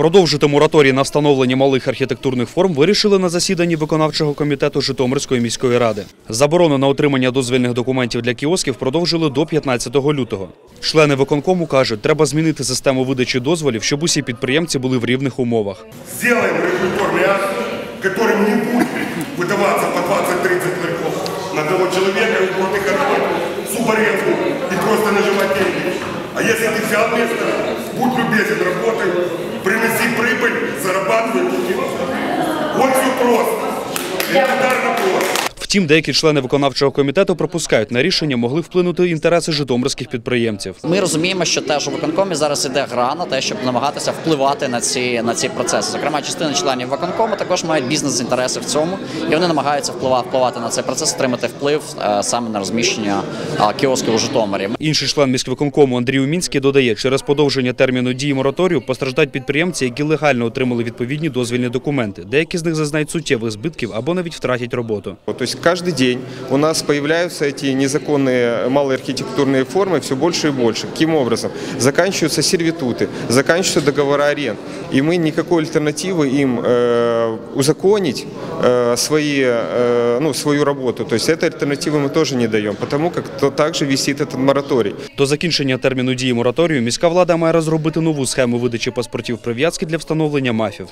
Продовжити мораторій на встановлення малих архітектурних форм вирішили на засіданні виконавчого комітету Житомирської міської ради. Заборону на отримання дозвільних документів для кіосків продовжили до 15 лютого. Члени виконкому кажуть, треба змінити систему видачі дозволів, щоб усі підприємці були в рівних умовах. Сделаем регуляторный акт, которым не будет выдаваться по 20-30 ларьков на одного человека, и будет их отдать в субаренду и просто нажимать деньги. А если ты взял место, будь любезен, работай, принеси прибыль, зарабатывай. Вот все просто. Элементарно просто. Втім, деякі члени виконавчого комітету пропускають на рішення могли вплинути інтереси житомирських підприємців. Ми розуміємо, що теж у виконкомі зараз іде гра на те, щоб намагатися впливати на ці на ці процеси. Зокрема, частина членів виконкому також мають бізнес-інтереси в цьому, і вони намагаються впливати, впливати на цей процес, отримати вплив е, саме на розміщення е, кіосків у Житомирі. Інший член міськвиконкому Андрій Умінський додає, через подовження терміну дії мораторію постраждають підприємці, які легально отримали відповідні дозвільні документи. Деякі з них зазнають суттєвих збитків або навіть втратять роботу. То есть каждый день у нас появляются эти незаконные малые архитектурные формы все больше и больше. Каким образом? Заканчиваются сервитуты, заканчиваются договора аренд. И мы никакой альтернативы им э, узаконить э, свои, э, ну, свою работу. То есть этой альтернативы мы тоже не даем, потому как то также висит этот мораторий. До закінчення терміну дії мораторію міська влада має розробити нову схему видачі паспортів прив'язки для встановлення мафів.